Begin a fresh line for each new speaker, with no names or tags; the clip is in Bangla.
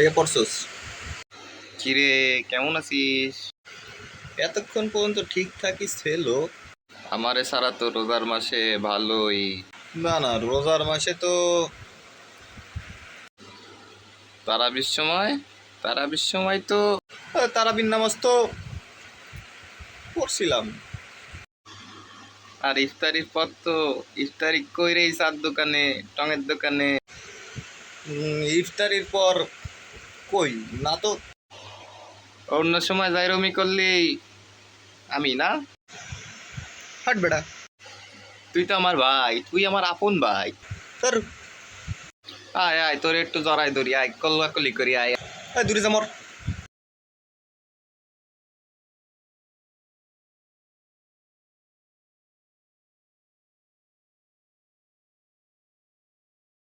থেকে পড়ছস?
কিরে কেমন আছিস?
এতক্ষণ পর্যন্ত ঠিক থাকিস ছেলো।
আমারে সারা তো রোজার মাসে ভালোই।
না না রোজার মাসে তো
তারা বিশ্বময় তারা বিশ্বময় তো
তারাবির নামাজ তো পড়ছিলাম।
আর ইফতারির পর তো ইফতারি কইরেই চার দোকানে টঙের দোকানে।
ইফতারির পর কই? না তো।
অন্য সময় জাইরমি করলি আমি না?
হাট বেটা।
তুই তো আমার ভাই তুই আমার আপন ভাই।
তোর
আয় আয় তোর একটু জড়াই ধরি আয় কল্লা কলি করি আয়।
দূরে যা মর।